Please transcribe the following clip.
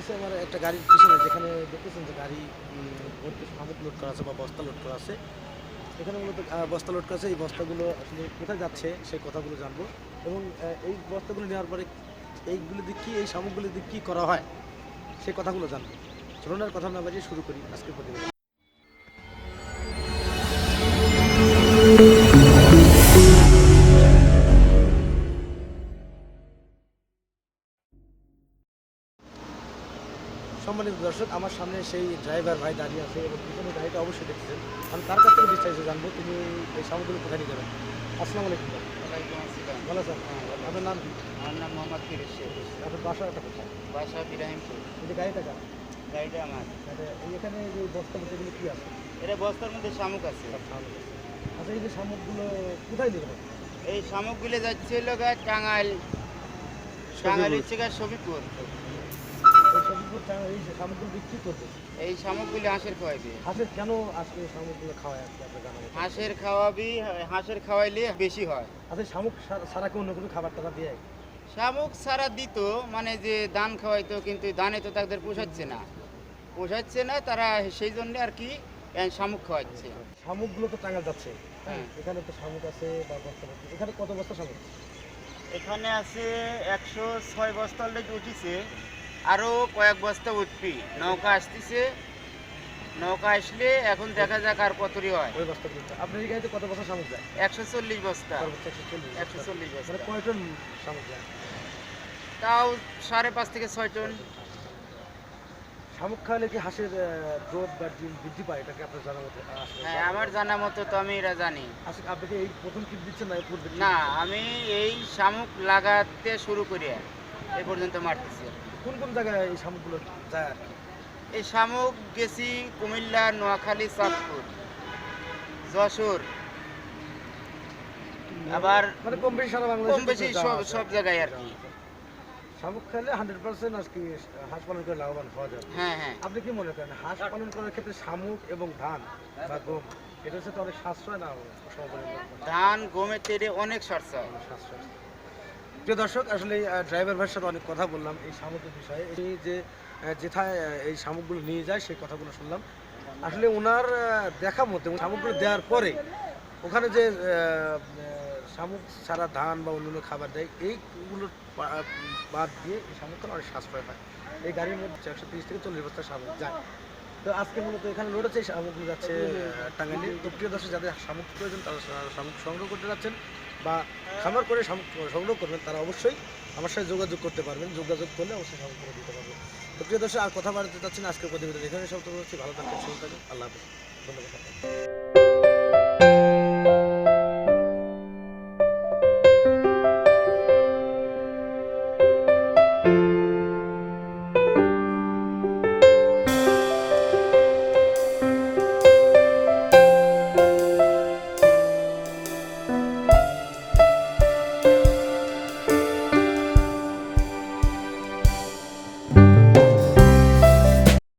আছে আমার একটা গাড়ির পিছনে, যেখানে দেখতেছেন যে গাড়ি ভর্তি সামুক লোড করা আছে বা বস্তা লোড করা আছে। এখানে মূলত বস্তা লোড করা আছে। এই বস্তাগুলো আসলে কোথায় যাচ্ছে সেই কথাগুলো জানব। এবং এই বস্তাগুলো নেওয়ার পরে এইগুলি দিক কী, এই সামগ্রীগুলি দিক কী করা হয় সেই কথাগুলো জানব। চলুন কথা না বাজিয়ে শুরু করি আজকের প্রতিবেদন। সম্মানিত দর্শক আমার সামনে সেই ড্রাইভার ভাই দাঁড়িয়ে আছে এবং পিছনে গাড়িটা অবশ্যই দেখছেন আমি তার কাছ থেকে বিস্তারিত জানব? তিনি এই সামগ্রী কোথায় নিয়ে যাবেন আসসালামু আলাইকুম। ভালো আছেন? আপনার নাম কি? আমার নাম মোহাম্মদ ফিরোজ শেখ। আপনার বাসাটা কোথায়? বাসা ইব্রাহিমপুর এই যে গাড়িটা কার? গাড়িটা আমার। এটা এই এখানে যে বস্তা বস্তাগুলো কি আছে? এটা বস্তার মধ্যে শামুক আছে। সামনে আচ্ছা এই যে সামগ্রীগুলো কোথায় নিয়ে যাবেন এই শামুকগুলো যাচ্ছে হলো লোক টাঙ্গাইল টাঙ্গাইল হচ্ছে গা সবিপুর এই শামুকগুলি হাঁসের খাওয়াইবে। হাঁসের কেন আজকে সামগ্রীগুলো খাওয়ায় আজকে আপনার জানা হাঁসের খাওয়াবি হাঁসের খাওয়াইলে বেশি হয়। আচ্ছা শামুক সা- ছাড়া কি অন্য কোনো খাবার টাবার দিয়ে? শামুক সারা দিত মানে যে দান খাওয়াইতো কিন্তু দানে তো তাদের পোষাচ্ছে না। পোষাচ্ছে না তারা সেই জন্য আর কি শামুক খাওয়াচ্ছে। শামুকগুলো তো টাঙ্গা যাচ্ছে। হ্যাঁ। এখানে তো শামুক আছে বা বস্তা এখানে কত বস্তা শামুক? এখানে আছে একশো ছয় বস্তা অলরেডি উঠিছে। আরও কয়েক বস্তা উঠবি। নৌকা আসতেছে। নৌকা আসলে এখন দেখা যাক আর কতরি হয়। ওই বস্তাগুলো আপনার গাড়িতে কত বস্তা শামুক যায় একশো চল্লিশ বস্তা। একশো চল্লিশ বস্তা। কয় টন শামুক যায় তাও সাড়ে পাঁচ থেকে ছয় টন। শামুক খাওয়ালে কি হাঁসের গ্রোথ বা ডিম বৃদ্ধি পায়? এটাকে আপনার জানা মতো হ্যাঁ আমার জানা মতো? তো আমি এরা জানি। আজকে আপনাকে এই প্রথম কিট দিচ্ছেন না পূর্বে না আমি এই শামুক লাগাতে শুরু করি এই পর্যন্ত মারতেছি কি। কোন কোন জায়গায় এই শামুকগুলো যায় এই শামুক গেছি কুমিল্লা নোয়াখালী চাঁদপুর যশোর। আবার মানে কম বেশি সারা বাংলাদেশে কম বেশি সব সব জায়গায় আর কি। শামুক খেলে হান্ড্রেড পার্সেন্ট আজকে হাঁস পালন করে লাভবান হওয়া যাবে। হ্যাঁ হ্যাঁ। আপনি কি মনে করেন হাঁস পালন করার ক্ষেত্রে শামুক এবং ধান বা গম এটা হচ্ছে তো অনেক সাশ্রয় না ধান গমের তেরে অনেক অনেক সাশ্রয়। প্রিয় দর্শক, আসলে ড্রাইভার ভাইয়ের সাথে অনেক কথা বললাম এই শামুকের বিষয়ে। এই যে যেথায় এই শামুকগুলো নিয়ে যায়, সেই কথাগুলো শুনলাম। আসলে ওনার দেখা মতে শামুকগুলো দেওয়ার পরে ওখানে যে শামুক ছাড়া ধান বা অন্যান্য খাবার দেয়, এইগুলো বাদ দিয়ে এই শামুকগুলো অনেক সাশ্রয় হয়। এই গাড়ির মধ্যে একশো থেকে চল্লিশ বস্তা শামুক যায়। তো আজকে মূলত এখানে লোড হচ্ছে সামগ্রী শামুকগুলো যাচ্ছে টাঙ্গাইলে। তো প্রিয় দর্শক যাদের শামুক প্রয়োজন তারা শামুক সংগ্রহ করতে যাচ্ছেন বা খামার করে শামুক সংগ্রহ করবেন তারা অবশ্যই আমার সাথে যোগাযোগ করতে পারবেন। যোগাযোগ করলে অবশ্যই শামুক করে দিতে পারবেন তো প্রিয় দর্শক আর কথা বাড়াতে চাচ্ছেন না আজকের প্রতিবেদন এখানে সব তো হচ্ছে ভালো থাকবেন সুস্থ থাকবেন। আল্লাহ হাফিজ। ধন্যবাদ